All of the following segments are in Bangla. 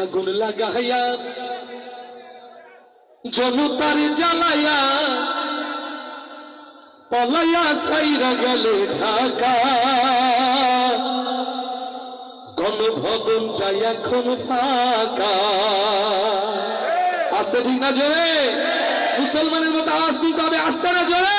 আগুন লাগাইয়া জনতার জ্বালাইয়া পলাইয়া সাইরা গেলে ঢাকা। গণভবনটা এখন ফাঁকা। আসতে ঠিক না জোরে? মুসলমানের মতো তুলতে হবে, আসতে না জোরে?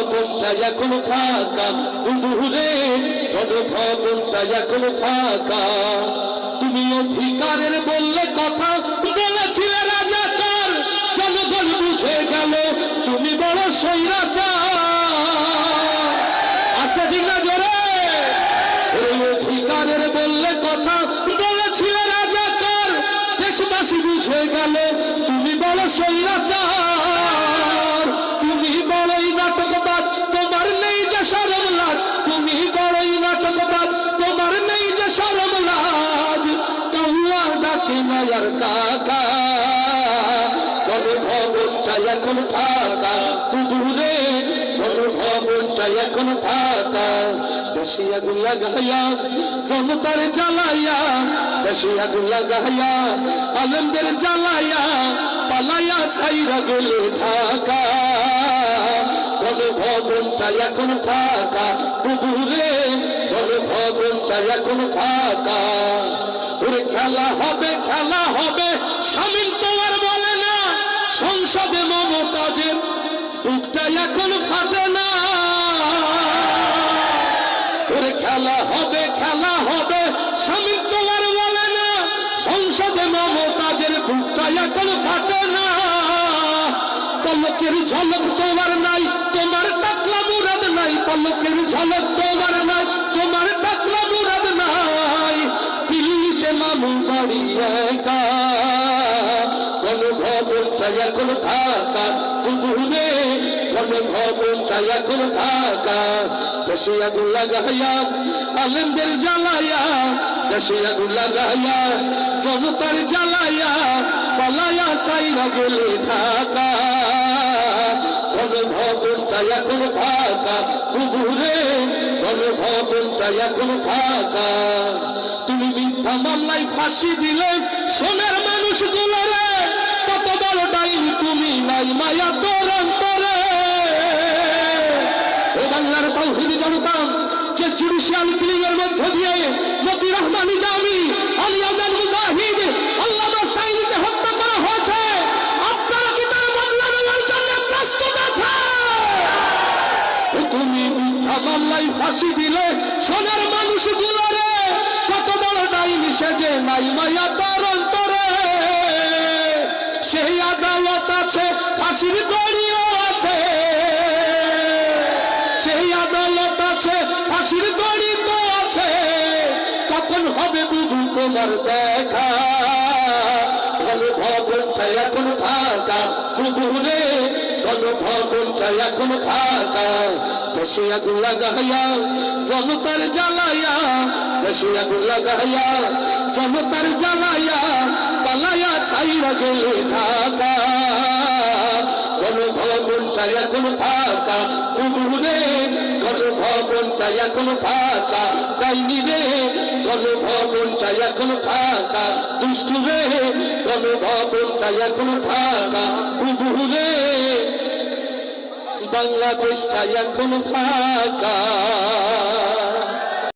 গণভবনটা এখন ফাঁকা, দুপুরে গণভবনটা এখন ফাঁকা, তুমি অধিকারের বললে কথা, বলেছিলে রাজাকার জনগণ বুঝে গেল, তুমি বড় সৈরাচার আস্তে বললে কথা রাজাকার দেশবাসী বুঝে গেল, তুমি বড় সৈরাচার মায়ার কাকা। গণভবনটা এখন ফাঁকা, দুদূরে গণভবনটা এখন ফাঁকা। দেশে আগুন লাগাইয়া, জনতার জ্বালাইয়া দেশে আগুন লাগাইয়া, আলমদের জ্বালাইয়া, পালাইয়া ছাইরা গেলে ঢাকা। গণভবনটা এখন ফাঁকা, দুদূরে গণভবনটা এখন ফাঁকা। ওরে খেলা স্বামীন তোমার বলে না, সংসদে মমতাজের বুকটা এখন ফাটে না। ওরে খেলা হবে খেলা হবে, স্বামী তোমার বলে না, সংসদে মমতাজের বুকটা এখন ফাটে না। পলকের ঝলক তোমার নাই, তোমার টাকলা মুরাদ নাই, পলকের ঝলক তোমার নাই, তোমার টাকলা মুরাদ নাই। দিল্লিতে মামু বাড়ি একা। এখন ফাঁকা দুপুরে গণভবনটা এখন ফাঁকা। দেশে আগুন লাগাইয়া, আলেমদের জ্বালাইয়া, দেশে আগুন লাগাইয়া, জনতার জ্বালাইয়া, পালাইয়া সাইরা গেলে ঢাকা। গণভবনটা এখন ফাঁকা দুপুরে গণভবনটা এখন ফাঁকা। তুমি মিথ্যা মামলায় ফাঁসি দিলে, সোনার মানুষ গুলোরে তৌহিদি জনতা, যে জুডিশিয়াল কিলিং এর মধ্য দিয়ে মতি রহমান ফাঁসি দিলে সোনার মানুষ গুলোরে কত বড় ডাইনি সেজে নাই মায়া তার অন্তরে। সেই আদালত আছে ফাঁসির সেই আদালত আছে, ফাঁসির দড়ি তো আছে। কখন হবে বুধু তোমার দেখা? গণভবনটা এখন ফাঁকা। দুপুরে গণভবনটা এখন ফাঁকা। দেশে আগুন লাগাইয়া, জনতার জ্বালাইয়া, দেশে আগুন লাগাইয়া, জনতার জ্বালাইয়া, পালাইয়া ছাইরা গেলে ঢাকা। গণভবনটা এখন ফাঁকা। দুপুরে ভবনটা এখন ফাঁকা। ডাইনি রে ভবনটা এখন ফাঁকা। দুষ্টু রে গণভবনটা এখন ফাঁকা। দুপুরে বাংলাদেশটা এখন ফাঁকা।